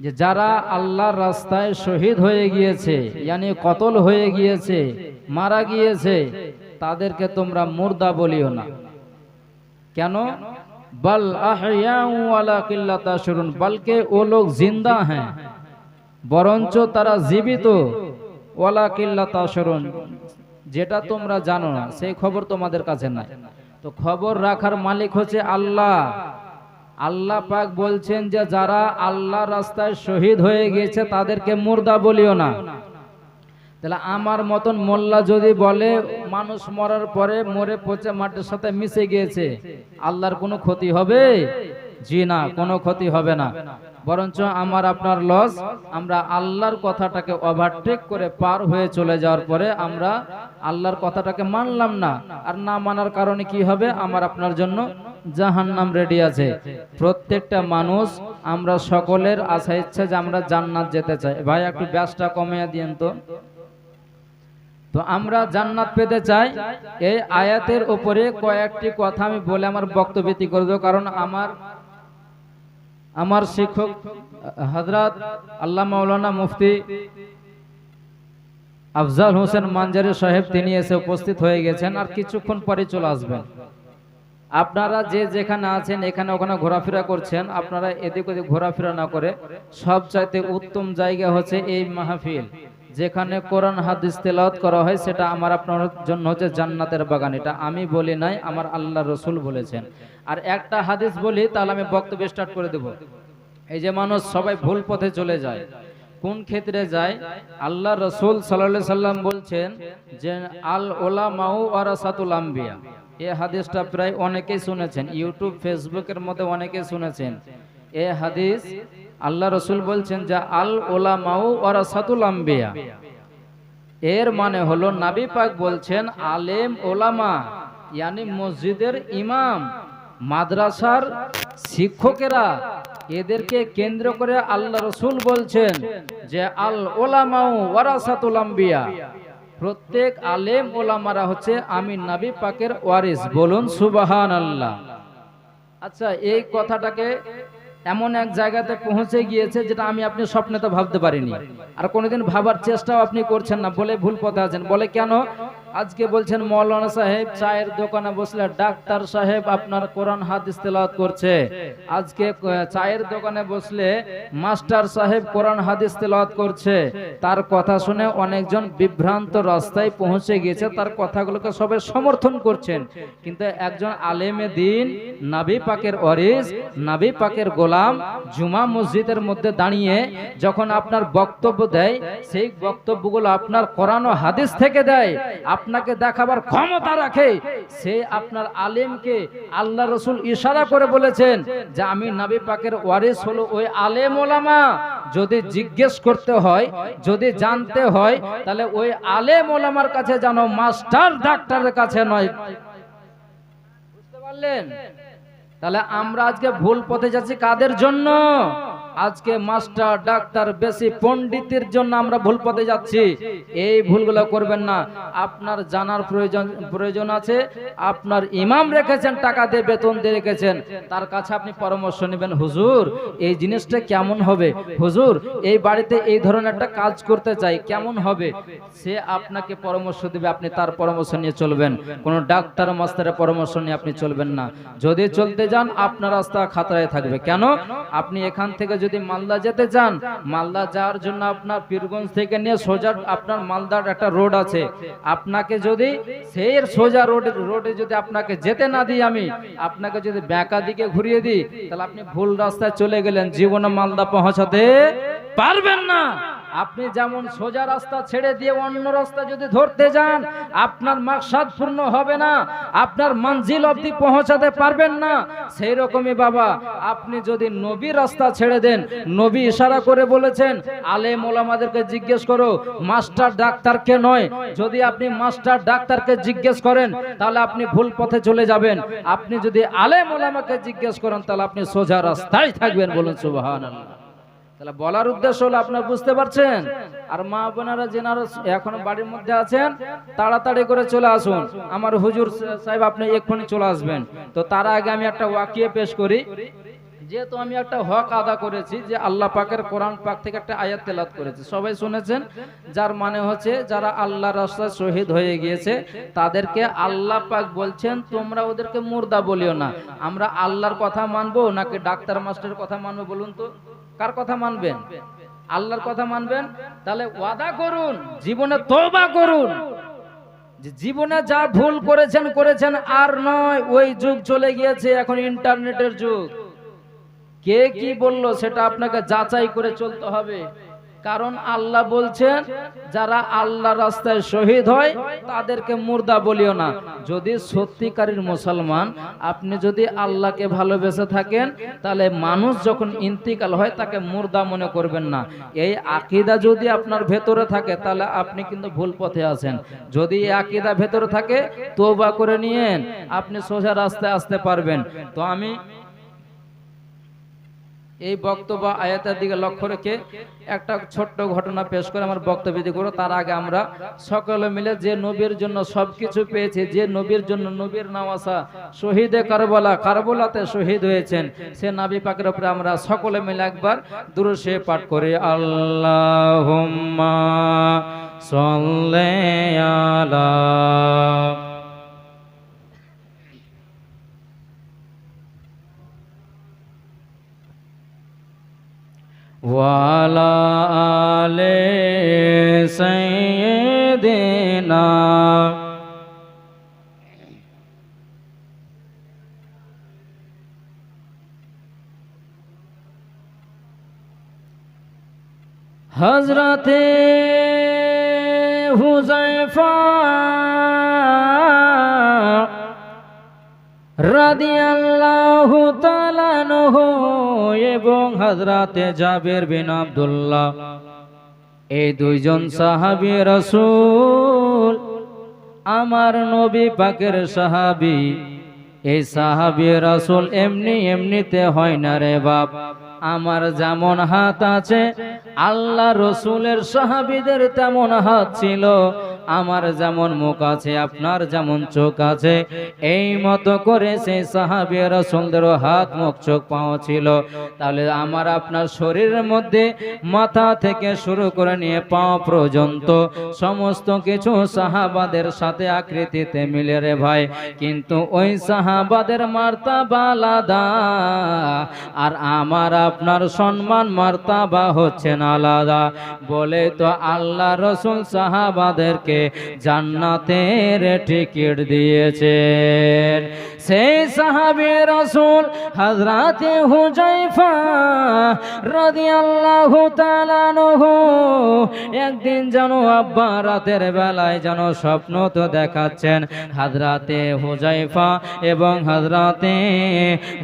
যে যারা আল্লাহর রাস্তায় শহীদ হয়ে গিয়েছে, ইয়ানি কতল হয়ে গিয়েছে, মারা গিয়েছে, তাদেরকে তোমরা মুর্দা বলিও না। কেন? বল কিল্লাতা শুরুন বলকে ও লোক জিন্দা হ্যাঁ বরঞ্চ তারা জীবিত। ওয়ালা কিল্লাতা শুরুন যেটা তোমরা জানো না, সেই খবর তোমাদের কাছে নাই। তো খবর রাখার মালিক হচ্ছে আল্লাহ। আল্লাহ পাক বলছেন যে যারা আল্লাহ রাস্তায় শহীদ হয়ে গিয়েছে তাদেরকে মুর্দা বলিও না। তাহলে আমার মতন মোল্লা যদি বলে মানুষ মরার পরে মরে পচে মাটির সাথে মিশে গিয়েছে, আল্লাহর কোনো ক্ষতি হবে? জি না, কোনো ক্ষতি হবে না। বরঞ্চ আমার আপনার লস, আমরা আল্লাহর কথাটাকে ওভারটেক করে পার হয়ে চলে যাওয়ার পরে আমরা আল্লাহর কথাটাকে মানলাম না। আর না মানার কারণে কি হবে? আমার আপনার জন্য জাহান্নাম রেডি আছে। প্রত্যেকটা মানুষ, আমরা সকলের আশা, ইচ্ছা যে আমরা জান্নাত যেতে চাই। ভাই, একটু ব্যাসটা কমিয়ে দিয়েন তো। তো আমরা জান্নাত পেতে চাই, এই আয়াতের উপরে কয়েকটি কথা আমি বলে আমার বক্তব্যটি করে দেবো। কারণ আমার আমার শিক্ষক হজরত আল্লাহ মাওলানা মুফতি আফজাল হোসেন মানজারি সাহেব, তিনি এসে উপস্থিত হয়ে গেছেন আর কিছুক্ষণ পরে চলে আসবেন। আপনারা যে যেখানে আছেন, এখানে ওখানে ঘোরাফেরা করছেন, আপনারা এদিক ওদিক ঘোরাফেরা না করে সব চাইতে উত্তম জায়গা হচ্ছে এই মাহফিল, যেখানে কোরআন, হাদিস তেলাওয়াত করা হয়, সেটা আমার আপনার জন্য হচ্ছে জান্নাতের বাগান। এটা আমি বলি নাই, আমার আল্লাহ রসুল বলেছেন। আর একটা হাদিস বলি, তাহলে আমি বক্তব্য স্টার্ট করে দেব। এই যে মানুষ সবাই ভুল পথে চলে যায়, কোন ক্ষেত্রে যায়? আল্লাহ রসুল সাল্লাহ সাল্লাম বলছেন যে আল ওলা মাউ ওয়ারাসাতুল আম্বিয়া। এই হাদিসটা প্রায় অনেকেই শুনেছেন, ইউটিউব, ফেসবুকের মধ্যে অনেকেই শুনেছেন। এ হাদিস আল্লাহ রসুল বলছেন যে, আল ওলা মাউ ওয়ারাসাতুল আম্বিয়া। এর মানে হলো, নাবি পাক বলছেন, আলেম, ওলামা, ইয়ানি মসজিদের ইমাম, মাদ্রাসার শিক্ষকেরা, এদেরকে কেন্দ্র করে আল্লাহ রসুল বলছেন যে, আল ওলামাউ ওয়ারাসাতুল আম্বিয়া। প্রত্যেক আলেম ওলামারা হচ্ছে আমি নাবি পাকের ওয়ারিস। বলুন সুবাহান আল্লাহ আচ্ছা এই কথাটাকে এমন এক জায়গাতে পৌঁছে গিয়েছে যেটা আমি আপনি স্বপ্নে তো ভাবতে পারিনি। আর কোনোদিন ভাবার চেষ্টাও আপনি করছেন না, বলে ভুল পথে আছেন। বলে কেন? আজকে বলছেন মৌলানা সাহেব, চায়ের দোকানে বসলে ডাক্তার সাহেব আপনার কোরআন, হাদিস তেলাওয়াত করছে। আজকে চায়ের দোকানে বসলে মাস্টার সাহেব কোরআন, হাদিস তেলাওয়াত করছে। তার কথা শুনে অনেকজন বিভ্রান্ত রাস্তায় পৌঁছে গিয়েছে, তার কথাগুলোকে সবাই সমর্থন করছেন। কিন্তু একজন আলেমে দিন, নাবি পাকের অরিজ, নাবি পাকের গোলাম জুমা মসজিদের মধ্যে দাঁড়িয়ে যখন আপনার বক্তব্য দেয়, সেই বক্তব্যগুলো আপনার কোরআন ও হাদিস থেকে দেয়। আপনাকে দেখাবার ক্ষমতা রাখে, সে আপনার আলেমকে আল্লাহ রসুল ইশারা করে বলেছেন যে আমি নাবি পাকের ওয়ারিস হলো ওই আলেম ওলামা। যদি জিজ্ঞেস করতে হয়, যদি জানতে হয়, তাহলে ওই আলেম ওলামার কাছে যেন মাস্টার ডাক্তারের কাছে নয়। বুঝতে পারলেন? তাহলে আমরা আজকে ভুল পথে যাচ্ছি কাদের জন্য? আজকে মাস্টার, ডাক্তার, বেশি পণ্ডিতের জন্য আমরা ভুল পথে যাচ্ছি। এই ভুলগুলো করবেন না। আপনার জানার প্রয়োজন প্রয়োজন আছে। আপনার ইমাম রেখেছেন, টাকা দিয়ে বেতন দিয়ে রেখেছেন। তার কাছে আপনি পরামর্শ নেবেন, হুজুর, এই জিনিসটা কেমন হবে? হুজুর, এই বাড়িতে এই ধরনের একটা কাজ করতে চাই, কেমন হবে? সে আপনাকে পরামর্শ দেবে, আপনি তার পরামর্শ নিয়ে চলবেন। কোনো ডাক্তার, মাস্টারের পরামর্শ নিয়ে আপনি চলবেন না। যদি চলতে যান, আপনার রাস্তা খাতরায় থাকবে। কেন? আপনি এখান থেকে যদি মালদা যেতে চান, মালদা যাওয়ার জন্য আপনার পীরগঞ্জ থেকে নিয়ে সোজা আপনার মালদার একটা রোড আছে। আপনাকে যদি সেই সোজা রোড, রোডে যদি আপনাকে যেতে না দিই আমি, আপনাকে যদি ব্যাঁকা দিকে ঘুরিয়ে দিই, তাহলে আপনি ভুল রাস্তায় চলে গেলেন, জীবনে মালদা পৌঁছাতে পারবেন না। আপনি যেমন সোজা রাস্তা ছেড়ে দিয়ে অন্য রাস্তা যদি ধরতে যান, আপনার মাকসাদ পূর্ণ হবে না, আপনার মঞ্জিল অবধি পৌঁছাতে পারবেন না। সেই রকমই বাবা, আপনি যদি নবী রাস্তা ছেড়ে দেন, নবী ইশারা করে বলেছেন, আলেম ওলামাদেরকে জিজ্ঞেস করো, মাস্টার ডাক্তারকে নয়? যদি আপনি মাস্টার ডাক্তারকে জিজ্ঞেস করেন, তাহলে আপনি ভুল পথে চলে যাবেন। আপনি যদি আলেম ওলামাকে জিজ্ঞেস করেন, তাহলে আপনি সোজা রাস্তায় থাকবেন বলুন, সুবহানাল্লাহ। তাহলে বলার উদ্দেশ্য হলো আপনার বুঝতে পারছেন? আর মা বোনেরা যেনারা এখন বাড়ির মধ্যে আছেন, তাড়াতাড়ি করে চলে আসুন। আমার হুজুর সাহেব, আপনি এক্ষুনি চলে আসবেন। তো তার আগে আমি একটা ওয়াকিয়ে পেশ করি। যেহেতু আমি একটা হক আদা করেছি যে আল্লাহ পাকের কোরআন পাক থেকে একটা আয়াত তেলাত করেছি। সবাই শুনেছেন? যার মানে হচ্ছে যারা আল্লাহ রাস্তায় শহীদ হয়ে গিয়েছে, তাদেরকে আল্লাহ পাক বলছেন, তোমরা ওদেরকে মুর্দা বলিও না। আমরা আল্লাহর কথা মানবো নাকি ডাক্তার মাস্টারের কথা মানবো বলুন তো? কার কথা মানবেন? আল্লাহর কথা মানবেন? তাহলে ওয়াদা করুন, জীবনে তওবা করুন। জীবনে যা ভুল করেছেন করেছেন, আর নয়, ওই যুগ চলে গিয়েছে, এখন ইন্টারনেটের যুগ। কে কি বলল সেটা আপনাকে যাচাই করে চলতে হবে। কারণ আল্লাহ বলছেন, যারা আল্লাহ রাস্তায় শহীদ হয়, তাদেরকে মুর্দা বলিও না। যদি সত্যিকারের মুসলমান, আপনি যদি আল্লাহকে ভালোবেসে থাকেন, তাহলে মানুষ যখন ইন্তিকাল হয়, তাকে মুর্দা মনে করবেন না। এই আকিদা যদি আপনার ভেতরে থাকে, তাহলে আপনি কিন্তু ভুল পথে আছেন। যদি এই আকিদা ভেতরে থাকে তোবা করে নিয়েন, আপনি সোজা রাস্তায় আসতে পারবেন। তো আমি এই বক্তব্য, আয়াতের দিকে লক্ষ্য রেখে একটা ছোট্ট ঘটনা পেশ করে আমার বক্তব্য করো। তার আগে আমরা সকলে মিলে যে নবীর জন্য সবকিছু পেয়েছি, যে নবীর জন্য নবীর নামাসা শহীদে কারবালা, কারবালাতে শহীদ হয়েছেন, সে নাবি পাকের উপরে আমরা সকলে মিলে একবার দুরুশে পাঠ করি। আল্লাহ সল্লে আলা ওয়ালা আলে সাইয়্যিদিনা হজরতে হুজাইফা রাদিয়াল্লাহু তাআলা আনহু এবং হযরতে জাবের বিন আব্দুল্লাহ। এই দুইজন সাহাবী রাসূল, আমার নবী পাকের সাহাবী। এই সাহাবী রাসূল এমনি এমনিতে হয় না রে বাপ। আমার যেমন হাত আছে, আল্লাহ রসুলের সাহাবিদের তেমন হাত ছিল। আমার যেমন মুখ আছে, আপনার যেমন চোখ আছে। এই মতো করে সেই সাহাবি রসুলদেরও হাত, মুখ, চোখ পাওয়া ছিল। তাহলে আমার আপনার শরীরের মধ্যে মাথা থেকে শুরু করে নিয়ে পাওয়া পর্যন্ত সমস্ত কিছু সাহাবাদের সাথে আকৃতিতে মিলে রে ভাই। কিন্তু ওই সাহাবাদের মার্তাবা আলাদা। আর আমার আপনার সম্মান মার্তাবা হচ্ছে না আলাদা। বলে তো আল্লাহ রসুল সাহাবাদেরকে জান্নাতের টিকিট দিয়েছেন। সেই সাহাবি রসুল হজরাতে হুজাইফা তাআলা আনহু একদিন যেন আব্বা রাতের বেলায় যেন স্বপ্ন তো দেখাচ্ছেন হজরাতে হুজাইফা এবং হজরাতে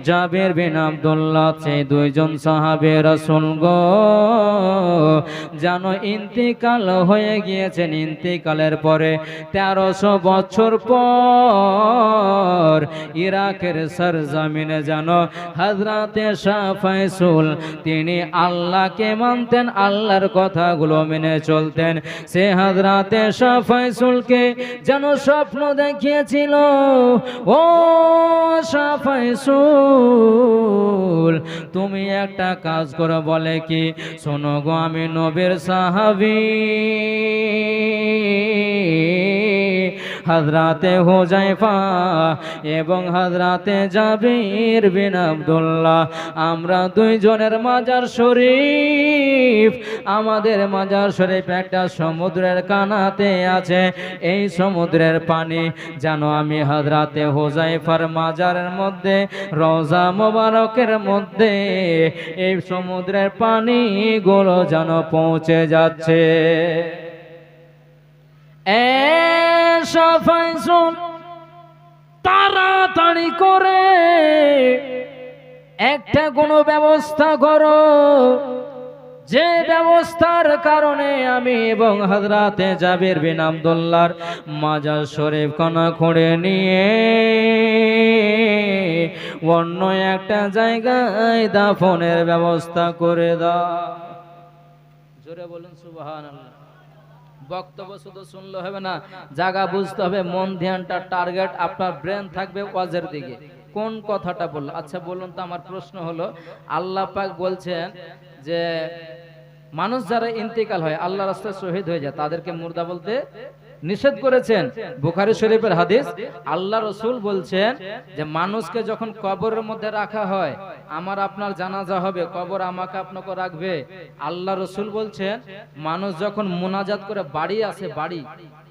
জাবের বিন আব্দুল্লাহ, সেই দুইজন সাহাবে রসুল গো, যেন ইন্তিকাল হয়ে গিয়েছেন ইন্তিকালের পরে তেরোশো বছর পর ইরাকের সরজমিনে যেন হজরতে শাহ ফয়সুল তিনি আল্লাহকে মানতেন, আল্লাহর কথাগুলো মেনে চলতেন। সে হজরতে শাহ যেন স্বপ্ন দেখিয়েছিল, ও শাহ তুমি একটা কাজ করো। বলে কি, শোনো গো, আমি নবীর সাহাবি। হজরাতে হুজাইফা এবং হজরাতে জাবির বিন আব্দুল্লাহ। আমরা দুইজনের মাজার শরীফ, আমাদের মাজার শরীফ একটা সমুদ্রের কানাতে আছে। এই সমুদ্রের পানি যেন আমি হজরাতে হুজাইফার মাজারের মধ্যে, রোজা মোবারকের মধ্যে, এই সমুদ্রের পানিগুলো যেন পৌঁছে যাচ্ছে। ফয়সল তাড়াতাড়ি করে একটা কোনো ব্যবস্থা করো। যে ব্যবস্থার কারণে আমি এবং হজরাতে জাবির বিন আবদুল্লার মাজার শরীফ কণা খুঁড়ে নিয়ে অন্য একটা জায়গায় দাফনের ব্যবস্থা করে দাও। জোরে বলুন সুবহান বক্তব্য শুধু শুনলে হবে না, জায়গা বুঝতে হবে, মন ধ্যানটা টার্গেট আপনার ব্রেন থাকবে ওয়াজের দিকে। কোন কথাটা বলল? আচ্ছা বলুন তো, আমার প্রশ্ন হলো, আল্লাহ পাক বলছেন যে, মানুষ যারা ইন্তেকাল হয় আল্লাহ রাস্তায় শহীদ হয়ে যায়, তাদেরকে মুর্দা বলতে নিষেধ করেছেন। বুখারী শরীফের হাদিস আল্লাহ রসুল বলছেন যে মানুষকে যখন কবরের মধ্যে রাখা হয় আমার আপনার জানাজা হবে কবর আমাকে আপনাকে রাখবে। আল্লাহ রসুল বলছেন মানুষ যখন মোনাজাত করে বাড়ি আসে বাড়ি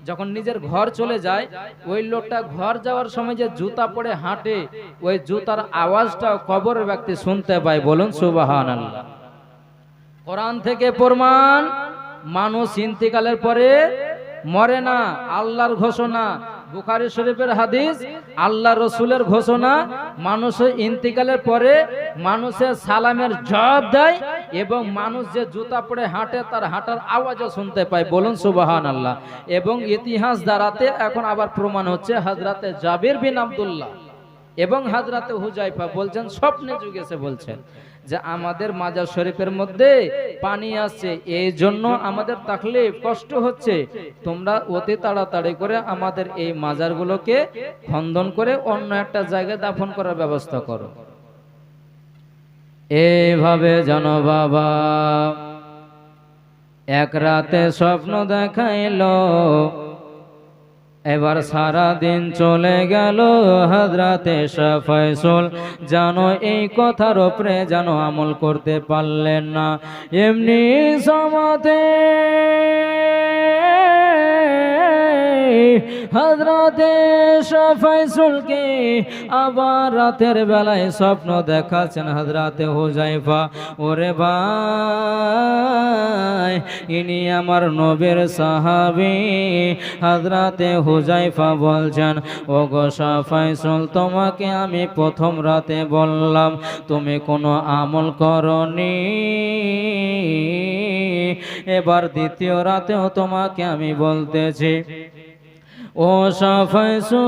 যখন নিজের ঘর চলে যায় ওই লোকটা ঘর যাওয়ার সময় যে জুতা পরে হাঁটে ওই জুতার আওয়াজটা কবরের ব্যক্তি শুনতে পায় বলুন সুবাহান আল্লাহ কোরআন থেকে প্রমাণ মানুষ ইন্তিকালের পরে মরে না, আল্লাহর ঘোষণা। বুখারি শরীফের হাদিস আল্লাহ রসুলের ঘোষণা, মানুষের ইন্তিকালের পরে মানুষের সালামের জবাব দেয় এবং মানুষ যে জুতা পরে হাঁটে তার হাঁটার আওয়াজও শুনতে পায়। বলুন সুবাহান আল্লাহ এবং ইতিহাস দ্বারাতে এখন আবার প্রমাণ হচ্ছে হাজরাতে জাবির বিন আব্দুল্লাহ। এবং হাজরাতে হুজাইফা বলছেন, স্বপ্নে যুগেছে বলছেন যে আমাদের মাজার শরীফের মধ্যে পানি আসছে এই জন্য আমাদের তাকলে কষ্ট হচ্ছে। তোমরা অতি তাড়াতাড়ি করে আমাদের এই মাজারগুলোকে খন্দন করে অন্য একটা জায়গায় দাফন করার ব্যবস্থা করো। এইভাবে জানো বাবা এক রাতে স্বপ্ন দেখাইলো এবার সারা দিন চলে গেল হাজরাতে ফয়সল জানো এই কথার ওপরে জানো আমল করতে পারলেন না। এমনি সমাতে হাজরাতে ফয়সলকে আবার রাতের বেলায় স্বপ্ন দেখাচ্ছেন হাজরাতে হোজাইফা ওরে ভাই, ইনি আমার নবীর সাহাবি। হাজরাতে হুজাইফা বলছেন ও গো ফয়সল তোমাকে আমি প্রথম রাতে বললাম, তুমি কোনো আমল করনি। এবার দ্বিতীয় রাতেও তোমাকে আমি বলতেছি। ও সাফাইসুল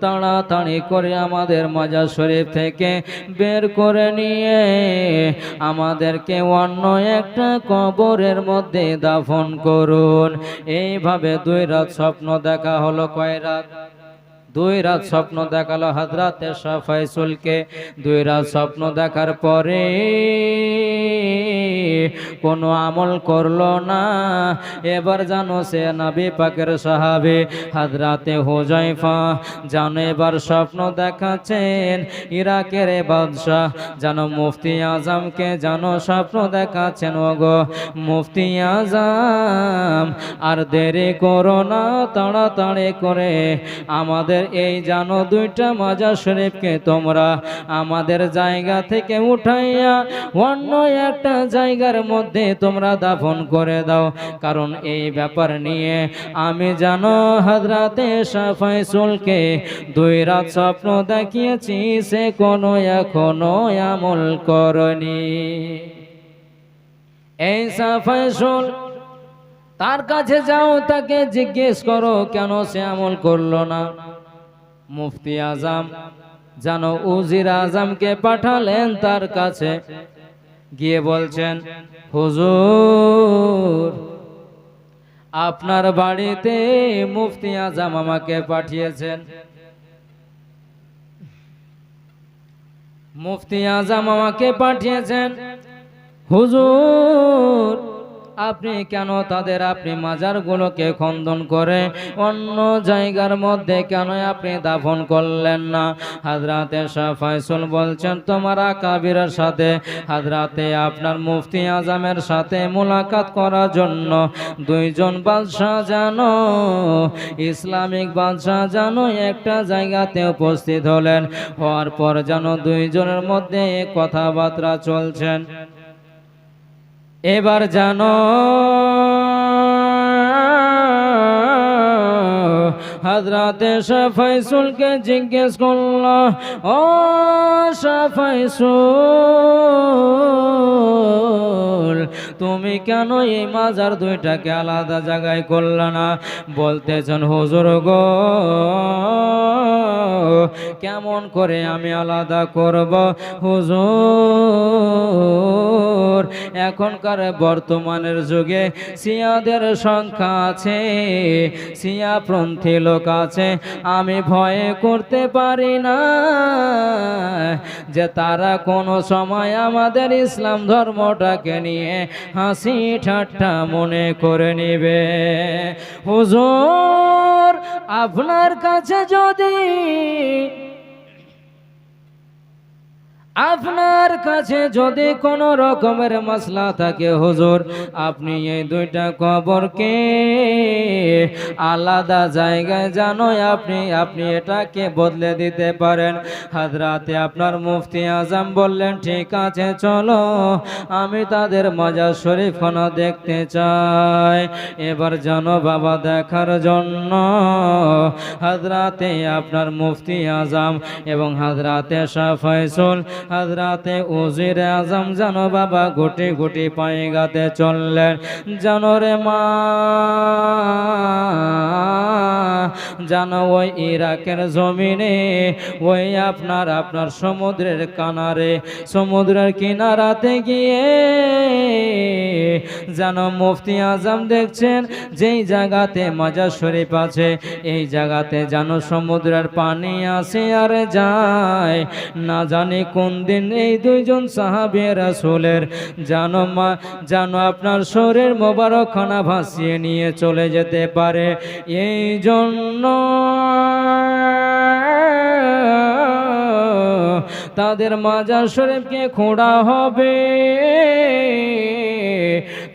তাড়াতাড়ি করে আমাদের মজা শরীফ থেকে বের করে নিয়ে আমাদেরকে অন্য একটা কবরের মধ্যে দাফন করুন। এইভাবে দুই রাত স্বপ্ন দেখা হলো, কয় রাত? দুই রাত স্বপ্ন দেখাল হাজরাতে সাফাইসুলকে দুই রাত স্বপ্ন দেখার পরে কোনো আমল করল না। এবার জানো সে নবী পাকের সাহাবে হাজরাতে হোজাইফা জানো এবার স্বপ্ন দেখাচ্ছেন ইরাকের বাদশাহ। জানো মুফতি আজমকে জানো স্বপ্ন দেখাচ্ছেন, ওগো মুফতি আজম। আর দেরি করো না, তাড়াতাড়ি করে আমাদের এই জানো দুইটা মাজার শরীফকে তোমরা আমাদের জায়গা থেকে উঠাইয়া অন্য একটা জায়গার মধ্যে তোমরা দাফন করে দাও। কারণ এই ব্যাপার নিয়ে আমি জানো হাজরাতে সাফাইসুলকে দুই রাত স্বপ্ন দেখিয়েছি, সে কোনো এখনও আমল করনি। এই সাফাইসুল তার কাছে যাও, তাকে জিজ্ঞেস করো কেন সে আমল করল না। মুফতি আজম জানো উজির আজমকে পাঠালেন তার কাছে। গিয়ে বলছেন, হুজুর, আপনার বাড়িতে মুফতি আজম আমাকে পাঠিয়েছেন। মুফতি আজম আমাকে পাঠিয়েছেন। হুজুর আপনি কেন তাদের আপনি মাজারগুলোকে খন্দন করে অন্য জায়গার মধ্যে কেন আপনি দাফন করলেন না? হাজরাতে সাফাইসুল বলছেন, তোমার কাবিরের সাথে, হাজরাতে আপনার মুফতি আজমের সাথে মোলাকাত করার জন্য দুইজন বাদশাহ জানো, ইসলামিক বাদশাহ জানো একটা জায়গাতে উপস্থিত হলেন। হওয়ার পর যেন দুইজনের মধ্যে কথাবার্তা চলছেন। এবার জানো হাজরাতে সাফাইসুলকে জিজ্ঞেস করল, ও সাফাইসুল, তুমি কেন এই মাজার দুইটাকে আলাদা জায়গায় করল না? বলতেছেন, হুজুর গো কেমন করে আমি আলাদা করব? হুজুর, এখনকার বর্তমানের যুগে সিয়াদের সংখ্যা আছে, সিয়াপন্থী লোক আছে। আমি ভয় করতে পারি না যে তারা কোনো সময় আমাদের ইসলাম ধর্মটাকে নিয়ে হাসি ঠাট্টা মনে করে নিবে। হুজুর আপনার কাছে যদি আপনার কাছে যদি কোনো রকমের মশলা থাকে, হুজুর, আপনি এই দুইটা কবরকে আলাদা জায়গায় জানো আপনি আপনি এটাকে বদলে দিতে পারেন। হাজরাতে আপনার মুফতি আজম বললেন, ঠিক আছে, চলো, আমি তাদের মজা শরীফখানা দেখতে চাই। এবার জানো বাবা দেখার জন্য হাজরাতে আপনার মুফতি আজম এবং হাজরাতে শাহ ফয়সুল হাজরাতে উজির আজম জানো বাবা গুটি গুটি পায়ে গাতে চললেন। জানো রে মা জানো ওই ইরাকের জমিনে, ওই আপনার আপনার সমুদ্রের কানারে, সমুদ্রের কিনারাতে গিয়ে যেন মুফতি আজম দেখছেন, যেই জায়গাতে মাজার শরীফ আছে, এই জায়গাতে যেন সমুদ্রের পানি আসে আর যায়। না জানি কোন দিন এই দুইজন সাহাবে রাসূলের যেন মা যেন আপনার শরীর মোবারক খানা ভাসিয়ে নিয়ে চলে যেতে পারে। এই জন্য তাদের মাজার শরীফকে খোঁড়া হবে।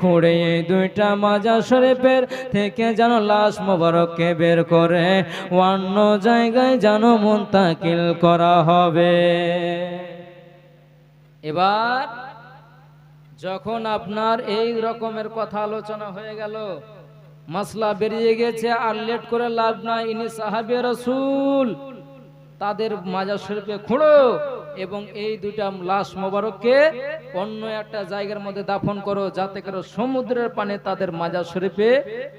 খুঁড়ে এই দুইটা মাজার শরীফের থেকে যেন লাশ মোবারককে বের করে অন্য জায়গায় যেন মুন্তাকিল করা হবে। এবার যখন আপনার এই রকমের কথা আলোচনা হয়ে গেল মাসলা বেরিয়ে গেছে, আর লেট করে লাভ নাই। ইনি সাহাবে রসুল। তাদের মাজার শরীফে খুঁড়ো এবং এই দুইটা লাশ মোবারককে অন্য একটা জায়গার মধ্যে দাফন করো, যাতে করে সমুদ্রের পানে তাদের মাজার শরীফে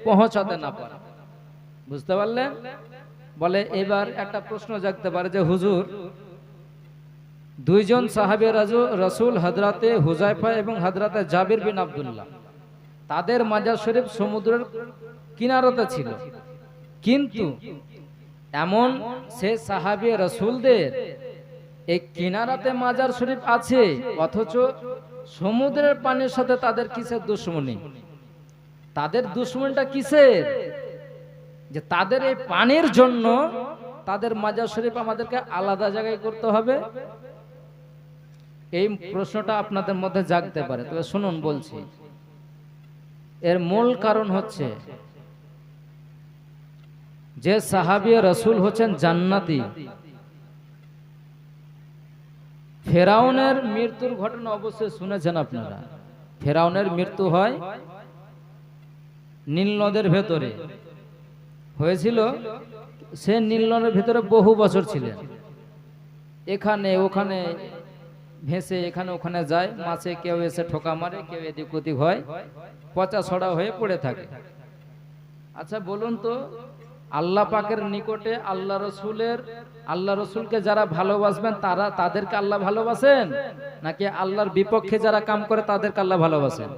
পৌঁছাতে না পারে। বুঝতে পারলেন? বলে, এবার একটা প্রশ্ন জাগতে পারে যে, হুজুর, দুইজন সাহাবে রসুল হজরাতে হুজাইফা এবং হজরাতে জাবির বিন আবদুল্লাহ তাদের মাজার শরীফ সমুদ্রের কিনারতে ছিল। কিন্তু এমন সে সাহাবে রসুলদের এই কিনারাতে মাজার শরীফ আছে, অথচ সমুদ্রের পানির সাথে তাদের কিসের দুশ্মনী? তাদের দুশ্মনটা কিসের? যে তাদের এই পানির জন্য তাদের মাজার শরীফ আমাদেরকে আলাদা জায়গায় করতে হবে? এই প্রশ্নটা আপনাদের মধ্যে জাগতে পারে। তবে শুনুন বলছি এর মূল কারণ হচ্ছে যে সাহাবিয়া রসুল হচ্ছেন জান্নাতি। ফেরাউনের মৃত্যুর ঘটনা অবশ্যই শুনেছেন আপনারা। ফেরাউনের মৃত্যু হয় নীল নদের ভেতরে। হয়েছিল সে নীল নদের ভেতরে বহু বছর ছিলেন। এখানে ওখানে ভেসে এখানে ওখানে যায়, মাছে কেউ এসে ঠোকা মারে, কেউ এদিক ওদিক হয়, পচা ছড়া হয়ে পড়ে থাকে। আচ্ছা বলুন তো, আল্লাহ পাকের নিকটে আল্লাহ রসুলের, আল্লাহ রসুলকে যারা ভালোবাসবেন, তারা তাদেরকে আল্লাহ ভালোবাসেন? নাকি আল্লাহর বিপক্ষে যারা কাম করে, তাদেরকে আল্লাহ ভালোবাসেন?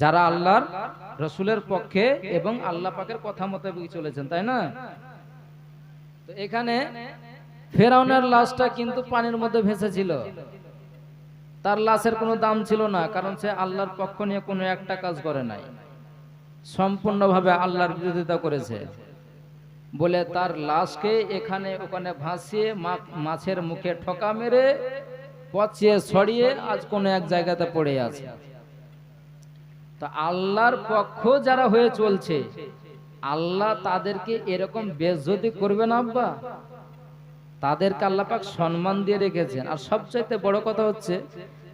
যারা আল্লাহর রসুলের পক্ষে এবং আল্লাহ পাকের কথা মোতাবেক চলেছেন, তাই না? তো এখানে ফেরাউনের লাশটা কিন্তু পানির মধ্যে ভেসেছিল। তার লাশের কোনো দাম ছিল না, কারণ সে আল্লাহর পক্ষ নিয়ে কোনো একটা কাজ করে নাই। সম্পূর্ণভাবে আল্লাহর বিরোধিতা করেছে। বলে তার লাশকে এখানে ওখানে ভাসিয়ে মাছের মুখে ঠকা মেরে, পচিয়ে ছড়িয়ে আজ কোনো এক জায়গাতে পড়ে আছে। তো আল্লাহর পক্ষ যারা হয়ে চলছে, আল্লাহ তাদেরকে এরকম বেজ্জতি করবে না আব্বা? তাদেরকে আল্লাপাক সম্মান দিয়ে রেখেছেন। আর সবচাইতে বড় কথা হচ্ছে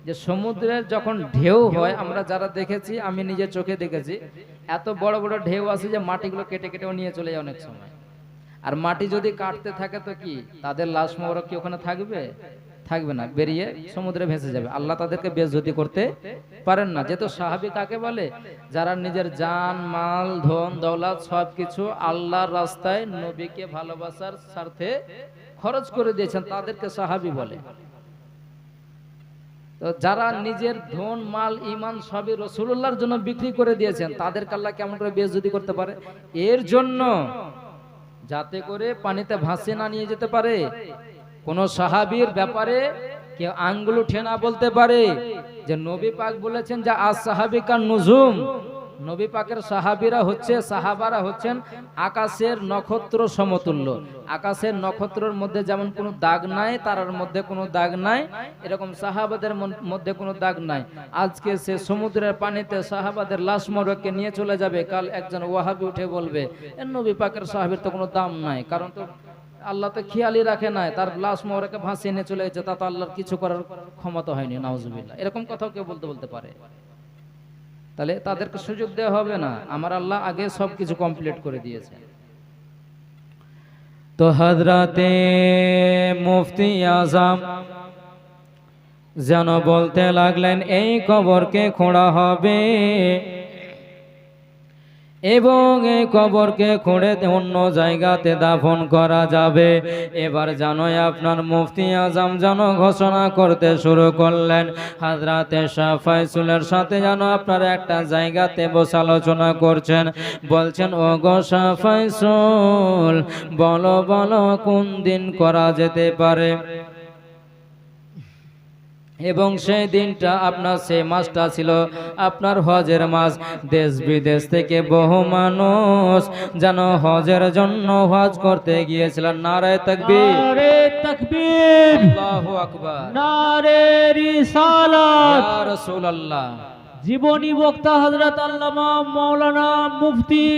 যে সমুদ্রের যখন ঢেউ হয়, আমরা যারা দেখেছি, আমি নিজের চোখে দেখেছি, এত বড় বড় ঢেউ আছে যে মাটিগুলো কেটে কেটেও নিয়ে চলে যায় অনেক সময়। আর মাটি যদি কাটতে থাকে তো কি? তাদের লাশ মোবারক কি ওখানে থাকবে? থাকবে না, বেরিয়ে সমুদ্রে ভেসে যাবে। আল্লাহ তাদেরকে বেজতি করতে পারেন না। যেহেতু সাহাবি কাকে বলে? যারা নিজের জান, মাল, ধন, দৌলত সবকিছু আল্লাহর রাস্তায় নবীকে ভালোবাসার স্বার্থে খরচ করে দিয়েছেন, তাদেরকে সাহাবি বলে। তো যারা নিজের ধন, মাল ইমান সবই রসুল্লাহর জন্য বিক্রি করে দিয়েছেন তাদের কাল্লা কেমন করে বেজুদি করতে পারে? এর জন্য যাতে করে পানিতে ভাসিয়ে না নিয়ে যেতে পারে। কোন সাহাবীর ব্যাপারে কেউ আঙ্গুল উঠে না বলতে পারে। যে নবী পাক বলেছেন যে আজ সাহাবিকার নুজুম নবী পাকের সাহাবিরা হচ্ছে, সাহাবারা হচ্ছেন আকাশের নক্ষত্র সমতুল্য। আকাশের নক্ষত্রের মধ্যে যেমন কোনো দাগ নাই, তারার মধ্যে কোনো দাগ নাই, এরকম সাহাবাদের মধ্যে কোনো দাগ নাই। আজকে সে সমুদ্রের পানিতে সাহাবাদের লাশ মরককে নিয়ে চলে যাবে, কাল একজন ওয়াহাবি উঠে বলবে নবী পাকের সাহাবীর তো কোনো দাম নাই, কারণ তো আল্লাহ তো খেয়ালই রাখে নাই, তার লাশ মরকে ভাসিয়ে নিয়ে চলে গেছে তা তো আল্লাহর কিছু করার ক্ষমতা হয়নি, নাউজুবিল্লাহ। এরকম কথাও কেউ বলতে বলতে পারে। তাহলে তাদেরকে সুযোগ দেওয়া হবে না। আমার আল্লাহ আগে সব কিছু কমপ্লিট করে দিয়েছে। তো হজরতে মুফতি আজম যেন বলতে লাগলেন, এই কবরকে খোঁড়া হবে। এবং এই কবরকে খুঁড়ে অন্য জায়গাতে দাফন করা যাবে। এবার জানোই আপনার মুফতি আজম যেন ঘোষণা করতে শুরু করলেন। হাজরাতে শাহ ফাইসুলের সাথে যেন আপনার একটা জায়গাতে বসে আলোচনা করছেন। বলছেন ও গো শাহ ফাইসুল বলো বলো, কোন দিন করা যেতে পারে? এবং সেই দিনটা আপনার সেই মাসটা ছিল আপনার হজের মাস। দেশ বিদেশ থেকে বহু মানুষ যেন হজের জন্য হজ করতে গিয়েছিলেন। নারায় তাকবীর। নারে তকবীর। আল্লাহু আকবার। নারে রিসালাত। ইয়া রাসূলুল্লাহ। জীবনী বক্তা হযরত আল্লামা মাওলানা মুফতি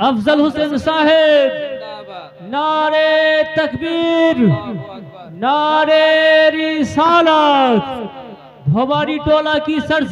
আফজল হোসেন সাহেব। নারে তকবীর। নারে রিসালাত ভবানী টোলা কি সর